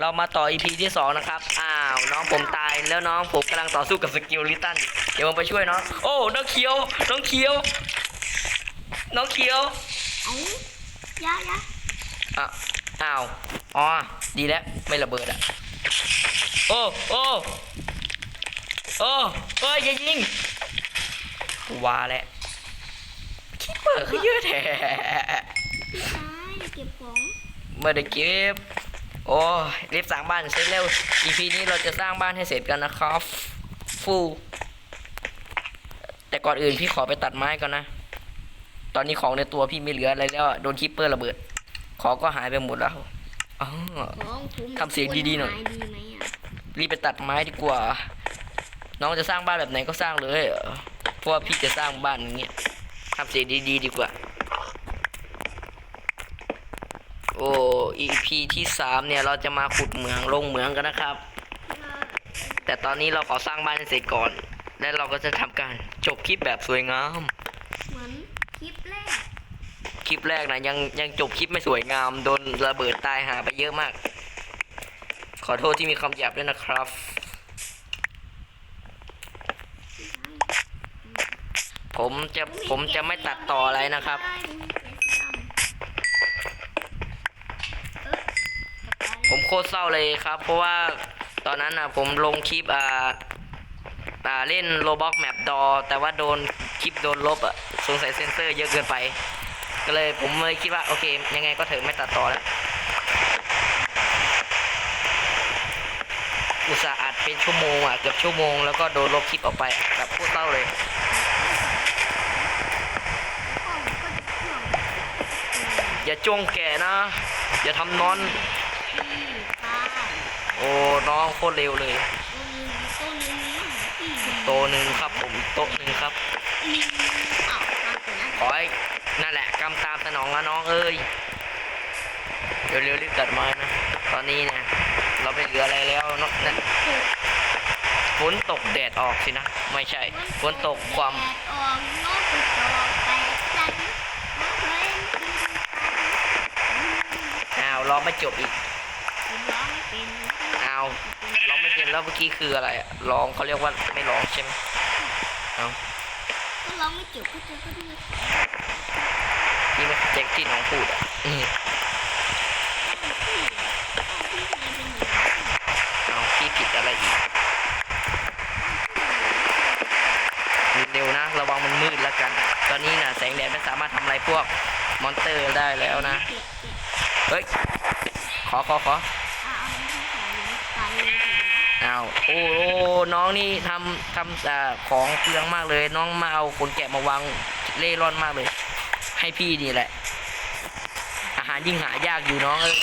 เรามาต่อ EP ที่สองนะครับ อ้าว น้องผมตายแล้วน้องผมกำลังต่อสู้กับสกิลลิตัน เดี๋ยวผมไปช่วยน้อง โอ้ น้องเคียว น้องเคียว น้องเคียวเอ้าอยาอยาอะอ้าว อ๋อ ดีแล้ว ไม่ระเบิดอะ โอ้ โอ้ โอ้เอ้ยอย่ายิงว่าแหละ คิดเปิดคือเยอะแท้พี่ชายเก็บของเมื่อได้เก็บ โอ้ยรีบสร้างบ้านเสร็จเร็ว EP นี้เราจะสร้างบ้านให้เสร็จกันนะครับ ฟูแต่ก่อนอื่นพี่ขอไปตัดไม้ก่อนนะ ตอนนี้ของในตัวพี่ไม่เหลืออะไรแล้วอะโดนคิปเปอร์ระเบิด ของก็หายไปหมดแล้วอ๋อน้องผมทำเสียงดีๆหน่อยควรดีไหมอะรีบไปตัดไม้ดีกว่า น้องจะสร้างบ้านแบบไหนก็สร้างเลยเออเพราะว่าพี่จะสร้างบ้านอย่างเงี้ยทำเสียงดีๆดีกว่า โอ้ EP ที่สามเนี่ยเราจะมาขุดเหมืองลงเหมืองกันนะครับ แต่ตอนนี้เราขอสร้างบ้านให้เสร็จก่อน และเราก็จะทำการจบคลิปแบบสวยงาม เหมือนคลิปแรก คลิปแรกนะยังยังจบคลิปไม่สวยงามโดนระเบิดตายหาไปเยอะมาก ขอโทษที่มีคำหยาบด้วยนะครับ ผมจะผมจะไม่ตัดต่ออะไรนะครับ ผม โคตรเศร้าเลยครับ เพราะว่าตอนนั้นอะผมลงคลิปอ่าอ่าเล่นโรบอกแมปดอ แต่ว่าโดนคลิปโดนลบอะสงสัยเซนเซอร์เยอะเกินไป ก็เลยผมเลยคิดว่าโอเค ยังไงก็เถอะไม่ตัดต่อแล้ว อุตส่าห์อัดเป็นชั่วโมงอะ เกือบชั่วโมงแล้วก็โดนลบคลิปออกไปแบบโคตรเศร้าเลยอย่าจ้วงแก่นะ อย่าทำนอน โอ้น้องโคตรเร็วเลย โตหนึ่งครับผมโตหนึ่งครับขอให้นั่นแหละกำตามสนองนะน้องเอ้ยเร็วๆรีบตัดไม้นะ ตอนนี้นะ เราไม่เหลืออะไรแล้วนอะนั่นฝนตกแดดออกสินะ ไม่ใช่ฝนตกความอ้าวรอไม่จบอีก นแล้วเมื่อกี้คืออะไรอะร้องเขาเรียกว่าไม่ร้องใช่ไหมเอ้าก็ร้องไม่จบก็จะก็ดีพี่ม่เข้าใจที่น้องพูดอะอืมเอาพี่ผิดอะไรอีกเร็วๆนะ ระวังมันมืดแล้วกัน ตอนนี้นะแสงแดดไม่สามารถทำอะไรพวกมอนเตอร์ได้แล้วนะ เฮ้ย ขอขอขอาวโอ้โอ้น้องนี่ทำทำอ่าของเปลืองมากเลย น้องมาเอาขนแกะมาวางเล่ร่อนมากเลย ให้พี่นี่แหละ อาหารยิ่งหายากอยู่น้องเอ้ย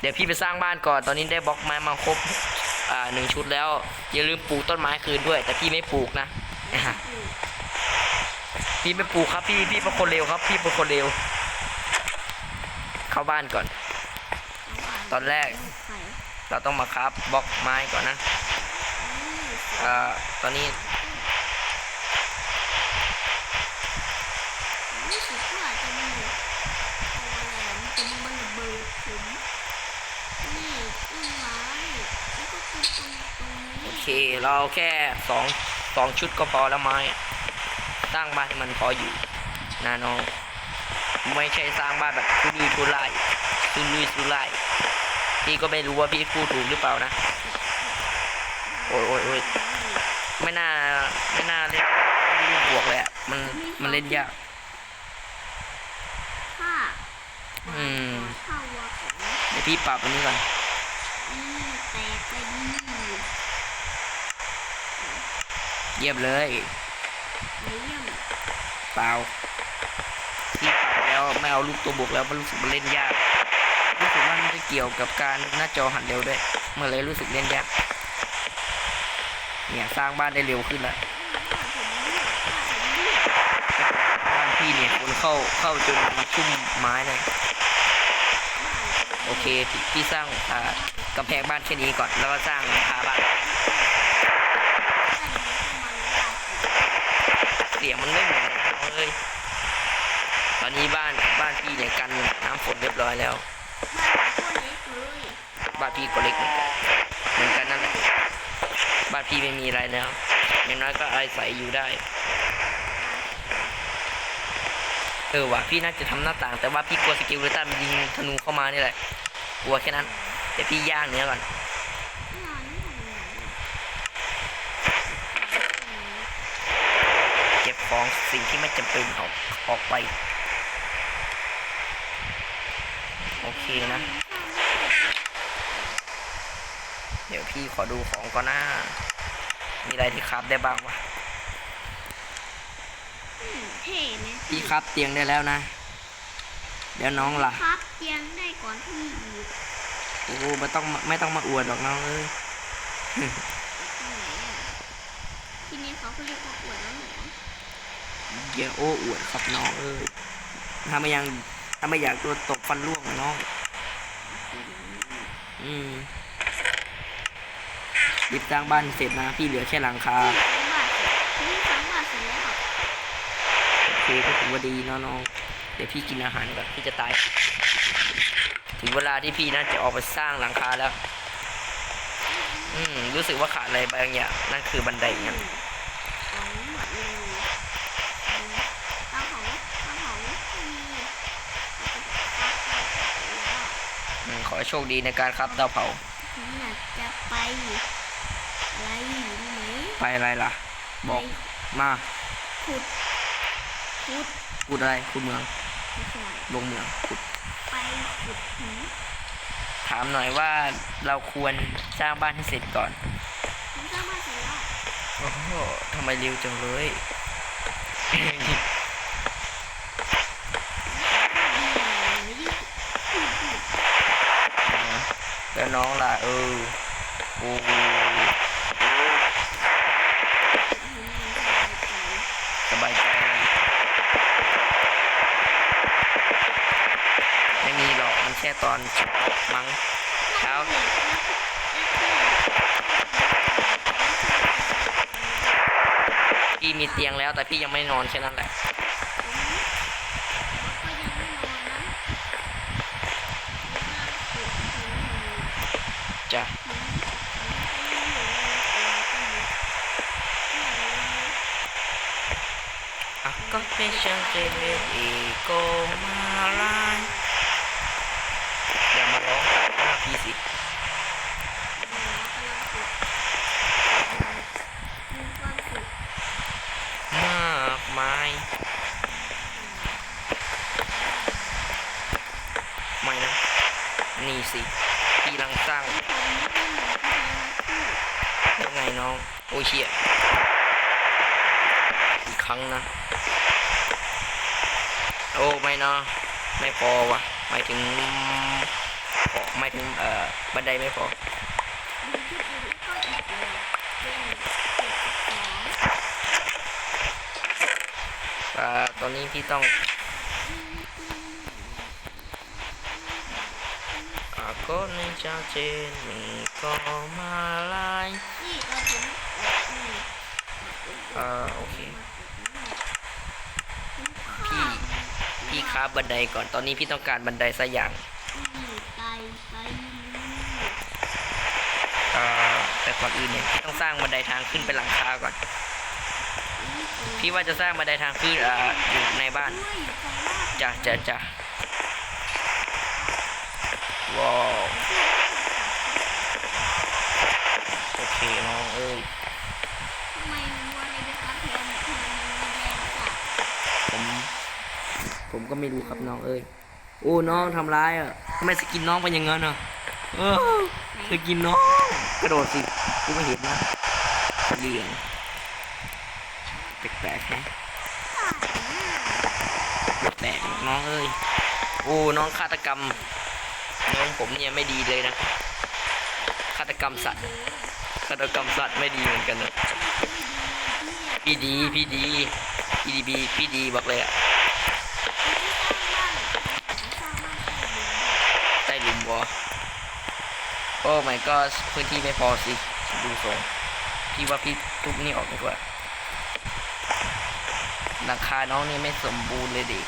เดี๋ยวพี่ไปสร้างบ้านก่อนตอนนี้ได้บล็อกไม้มาครบอ่าหนึ่งชุดแล้ว อย่าลืมปลูกต้นไม้คืนด้วย แต่พี่ไม่ปลูกนะพี่ไม่ปลูกครับพี่พี่เป็นคนเร็วครับ พี่เป็นคนเร็ว เข้าบ้านก่อน ตอนแรก เราต้องมาครับบล็อกไม้ก่อนนะอ่าตอนนี้รู้สึกว่าจะมีอะไรมันจะมันเบิดผมนี่ต้นไม้แล้วก็คือตรงตรงโอนี้เคเราแค่สองสองชุดก็พอแล้วไม้สร้างบ้านให้มันพออยู่นะน้องไม่ใช่สร้างบ้านแบบทุลุยทุไลทุลุยทุไล พี่ก็ไม่รู้ว่าพี่พูดถูกหรือเปล่านะ โอ้ยโอ้ยโอ้ยไม่น่า ไม่น่าเล่นลูกบวกเลยอะมัน มันเล่นยาก ถ้าอืมถ้าวัวของเดี๋ยวพี่ปรับอันนี้ก่อนอืมแตกไปดีเยียบเลยเยี่ยมเปล่า พี่ปรับแล้วไม่เอาลูกตัวบวกแล้วมันรู้สึกมันเล่นยากรู้ สึกว่ามันจะเกี่ยวกับการหน้าจอหันเร็วด้วยเมื่อเลยรู้สึกเล่นยากเนี่ยสร้างบ้านได้เร็วขึ้นแล้วบ้านพี่เนี่ยคนเข้าเข้าจนชุ่มไม้เลยโอเคพี่พี่สร้างอ่ากำแพงบ้านแค่นี้ก่อนแล้วก็สร้างคาบ้านเสียงมันไม่เหมือนเลยตอนนี้บ้านบ้านพี่เนี่ยกันน้ำฝนเรียบร้อยแล้ว บ้านพี่ก็เล็กเหมือนกันเหมือนกันนั่นแหละบ้านพี่ไม่มีอะไรแล้วอย่างน้อยก็อาศัยอยู่ได้เออว่ะพี่น่าจะทำหน้าต่าง แต่ว่าพี่กลัวสกิลเลตันมันยิงธนูเข้ามานี่แหละกลัวแค่นั้นเดี๋ยวพี่ย่างเนื้อก่อนเก็บของสิ่งที่ไม่จำเป็นออกออกไป โอเคนะ เดี๋ยวพี่ขอดูของก่อนนะมีอะไรที่ครับได้บ้างวะอืมเท่ไหมพี่ครับเตียงได้แล้วนะ เดี๋ยวน้องล่ะครับเตียงได้ก่อนพี่อีกโอ้โหไม่ต้องมาไม่ต้องมาอวดหรอกน้องเอ้ยตรงไหนอะทีนี้เขาก็เรียกว่าอวดแล้วเหรออย่าโอ้อวดครับน้องเอ้ยถ้าไม่ยังถ้าไม่อยากโดนตกฟันร่วงอะน้อง อืมรีบสร้างบ้านเสร็จนะพี่เหลือแค่หลังคาที่สองบาทที่สองบาทเสร็จแล้วโอเคก็ถือว่าดีเนาะน้องเดี๋ยวพี่กินอาหารก่อนพี่จะตาย ถึงเวลาที่พี่น่าจะออกไปสร้างหลังคาแล้ว อืมรู้สึกว่าขาดอะไรบางอย่างนั่นคือบันไดเนี่ย เอาหมดเลยเตาเผาเตาเผาไม่มีแล้ว อืม ขอให้โชคดีในการครับเตาเผาผมอยากจะไปอะไรรู้ไหมไปอะไรล่ะ บอกไปมาขุดขุดขุดอะไรขุดเมืองไม่ใช่ลงเมืองขุดไปขุดหินถามหน่อยว่าเราควรสร้างบ้านให้เสร็จก่อนผมสร้างบ้านเสร็จแล้วโอ้โหทำไมเร็วจังเลย ดีเลยขุดขุด แล้ว น้องล่ะเออโอ้โหหินมันสบายใจไม่มีหรอกมันแค่ตอนเช้ามั้งเช้าพี่มีเตียงแล้วแต่พี่ยังไม่นอนแค่นั้นแหละอะ ก็ไม่ช่างเจเวอีโกมาลายอย่ามาร้องตัดหน้าพี่สิมากมายไม่นะ นี่สิพี่กำลังสร้างยังไงน้อง โอ้ยเชี่ยอีกครั้งนะ โอ้ไม่นะไม่พอวะหมายถึงขอหมายถึงเอ่อบันไดไม่พออ่าตอนนี้พี่ต้องอาก็ในเจ้าเจนมีก็มาลายอ่าโอเค พี่ พี่ค้าบบันไดก่อนตอนนี้พี่ต้องการบันไดสักอย่างไตไตอ่าแต่ก่อนอื่นเนี่ยพี่ต้องสร้างบันไดทางขึ้นไปหลังคาก่อน พี่ว่าจะสร้างบันไดทางขึ้นอ่าอยู่ในบ้านจ้ะจ้ะจ้ะว้าว โอเคน้องเอ้ย ทำไมวัวในเด็กกาแฟเนี่ยทำไมมันแดงจัด ผม ผมก็ไม่รู้ครับน้องเอ้ยโอ้น้องทำร้ายอะทำไมสกินน้องเป็นอย่างนั้นอะเออสกินน้องกระโดดสิกูไม่เห็นนะเหลืองแปลกๆนะแปลกน้องเอ้ยโอ้น้องฆาตกรรมน้องผมเนี่ยไม่ดีเลยนะฆาตกรรมสัตว์ฆาตกรรมสัตว์ไม่ดีเหมือนกันนะพี่ดีพี่ดีพี่ดีพี่ดีบอกเลยอะ ลุมวะโอ้ my god พื้นที่ไม่พอสิดูทรงพี่ว่าพี่ทุบนี่ออกดีกว่าหลังคาน้องนี่ไม่สมบูรณ์เลยดิ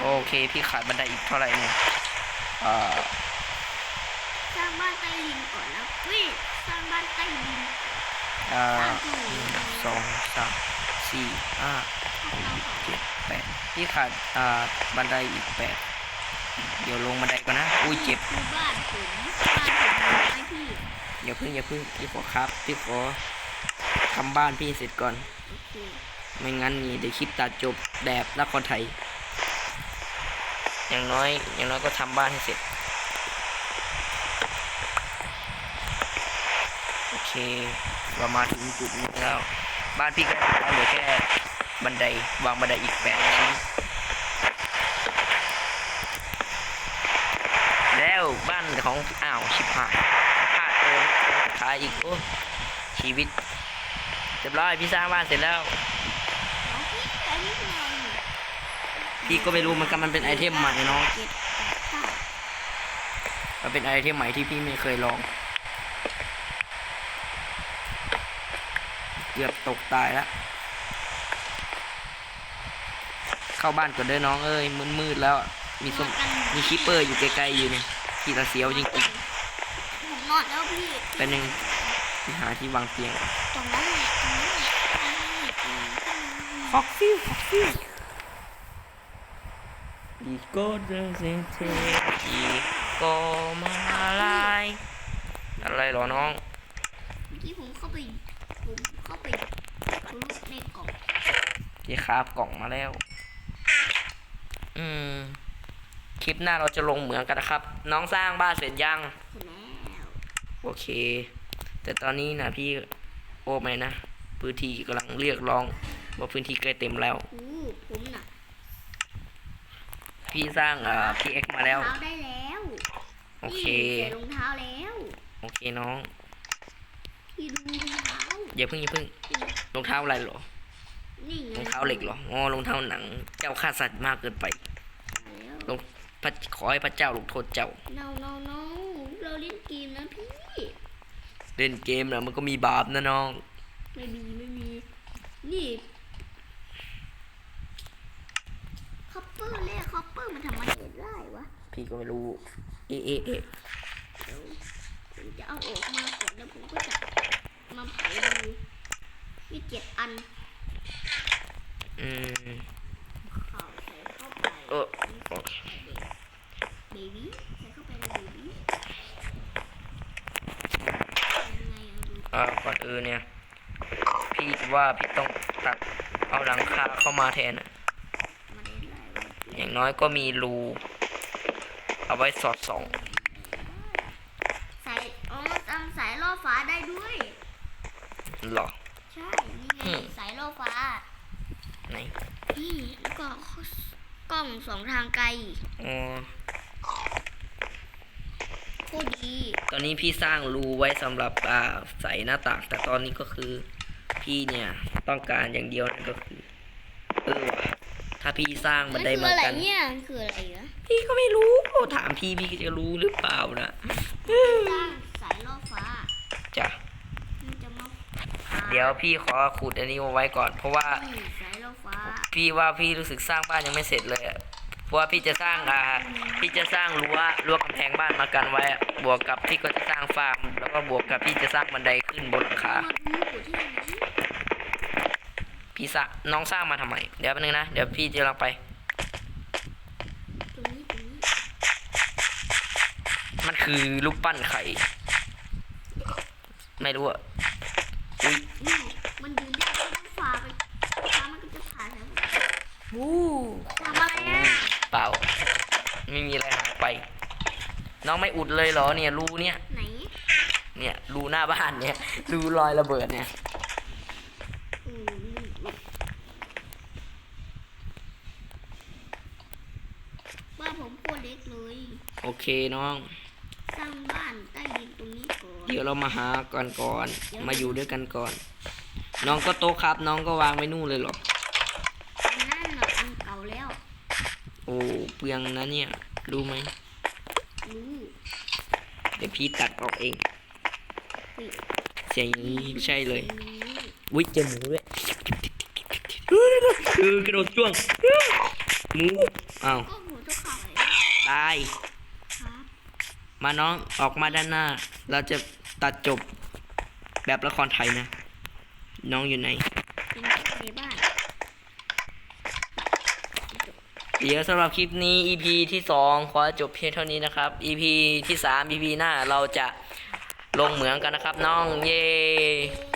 โอเค พี่ขาดบันไดอีกเท่าไหร่เนี่ยเอ่อสร้างบ้านใต้ดินก่อนแล้วเฮ้ยสร้างบ้านใต้ดิน อ่อร้าหนึ่งสองสามสี่ห้าพวกเจ็ดแปดพี่ขาดอ่าบันไดอีกแปดเดี๋ยวลงบันไดก่อนนะ อุ้ยเจ็บ คือบ้านผมบ้านผมอยู่ไหมพี่อย่าเพิ่งอย่าเพิ่งพี่ขอครับพี่ขอทำบ้านพี่เสร็จก่อน โอเคไม่งั้นนี่เดี๋ยวคลิปตัดจบแบบนครไทย อย่างน้อยอย่างน้อยก็ทำบ้านให้เสร็จ โอ เคเรามาถึงจุดนี้แล้ว บ้านพี่ก็เหลือแค่บันไดวางบันไดอีกแปดชิ้นแล้วบ้านของอ้าวชิบหายพลาดเติมสุดท้ายอีกโอ้ชีวิตเรียบร้อยพี่สร้างบ้านเสร็จแล้ว พี่ก็ไม่รู้มันกันมันเป็นไอเทมใหม่น้องมันเป็นไอเทมใหม่ที่พี่ไม่เคยลอง เกือบตกตายแล้วเข้าบ้านก่อนเด้อน้องเอ้ยมืดมืดๆแล้วอะมีส้มมีคิปเปอร์อยู่ไกลๆอยู่เนี่ยพี่ตาเสียวจริงผมนอนแล้วพี่ๆเป็นหนึ่งพี่หาที่วางเตียงตรงนั้นแหละตรงนั้นแหละตรงนั้นแหละตรงนั้นแหละฟ็อกซิลฟ็อกซิลอีโก้เดนเซนเทอีโกมาลายอะไรเหรอน้องเมื่อกี้ผมเข้าไป ผมเข้าไปทะลุในกล่องพี่ครับกล่องมาแล้ว อืม คลิปหน้าเราจะลงเหมืองกันนะครับ น้องสร้างบ้านเสร็จยัง เสร็จแล้ว โอเค แต่ตอนนี้นะพี่โอ้ไม่นะ พื้นที่กำลังเรียกร้องว่าพื้นที่ใกล้เต็มแล้ว อู้ผมน่ะพี่สร้างเอ่อพีเอ็กมาแล้วรองเท้าได้แล้วโอเคนี่ใส่รองเท้าแล้ว โอเคน้อง พี่ดูรองเท้า อย่าเพิ่งอย่าเพิ่งรองเท้าอะไรเหรอนี่ไงรองเท้าเหล็กเหรออ๋อรองเท้าหนัง เจ้าฆ่าสัตว์มากเกินไปแล้วลงพระขอให้พระเจ้าลงโทษเจ้า no no no เราเล่นเกมนะพี่ เล่นเกมนะมันก็มีบาปนะน้อง ไม่มีไม่มี นี่คอปเปอร์เรียกคอปเปอร์มันทำมาเห็นได้วะ พี่ก็ไม่รู้ เอะเอะเอะเดี๋ยวผมจะเอาออกมาก่อนแล้วผมก็จะ มาไผดูมีเจ็ดอันอืมข่าวใส่เข้าไปเออโอเคเบบี้ใส่เข้าไปเลยเบบี้ยังไงอะดูอ่าก่อนอื่นเนี่ย พี่ว่าพี่ต้องตัดเอาหลังคาเข้ามาแทนอะมันได้ไรวะอย่างน้อยก็มีรู เอาไว้สอดส่องใส่อ๋อจำสายล่อฟ้าได้ด้วย หรอ ใช่นี่ไงอืมสายล่อฟ้าไหนนี่แล้วก็กล้องสองทางไกลอ๋อโคตรดี ตอนนี้พี่สร้างรูไว้สำหรับอ่าใส่หน้าต่าง แต่ตอนนี้ก็คือพี่เนี่ยต้องการอย่างเดียวนั่นก็คือเออว่ะถ้าพี่สร้างบันไดคือมาอะไรกันเนี่ยมันคืออะไรนะพี่ก็ไม่รู้ถามพี่พี่จะรู้หรือเปล่านะสร้างสายล่อฟ้า จ้ะ มันจะมา เดี๋ยวพี่ขอขุดอันนี้เอาไว้ก่อน เพราะว่าสายล่อฟ้าพี่ว่าพี่รู้สึกสร้างบ้านยังไม่เสร็จเลยอะเพราะว่าพี่จะสร้างอ่าพี่จะสร้างรั้วรั้วกำแพงบ้านมากันไว้อะบวกกับพี่ก็จะสร้างฟาร์มแล้วก็บวกกับพี่จะสร้างบันไดขึ้นบนหลังคามาดูอยู่ที่ไหนพี่สร้างน้องสร้างมาทำไม เดี๋ยวแป๊บนึงนะเดี๋ยวพี่จะลองไป ตรงนี้ตรงนี้มันคือรูปปั้นไข่ไม่รู้อะอุ้ย นี่มันยืนได้ก็ต้องฟ้าไปฟ้ามันก็จะผ่านแล้ว วู้ทำอะไรอะเปล่า ไม่มีอะไรหายไป น้องไม่อุดเลยเหรอเนี่ยรูเนี่ย ไหนเนี่ยรูหน้าบ้านเนี่ยรูรอยระเบิดเนี่ยอืมนี่บ้านผมโคตรเล็กเลย โอเคน้อง สร้างบ้านใต้ดินตรงนี้ก่อนเดี๋ยวเรามาหาก่อนก่อนมาอยู่ด้วยกันก่อน น้องก็โต๊ะครับ น้องก็วางไว้นู่นเลยเหรออันนั่นน่ะอันเก่าแล้ว โอ้เปลืองนะเนี่ยรู้ไหมรู้เดี๋ยวพี่ตัดออกเองเฮ้ยเสียงอย่างนี้ใช่เลยรู้วิเจอหมูด้วยเออกระโดดจ้วงหมูอ้าวก็ผมตายครับมาน้องออกมาด้านหน้า เราจะตัดจบแบบละครไทยนะ น้องอยู่ไหนเป็นในบ้าน เดี๋ยวสำหรับคลิปนี้ EP ที่สองขอจบเพียงเท่านี้นะครับ EP ที่สาม EP หน้าเราจะลงเหมืองกันนะครับน้องเย้เย้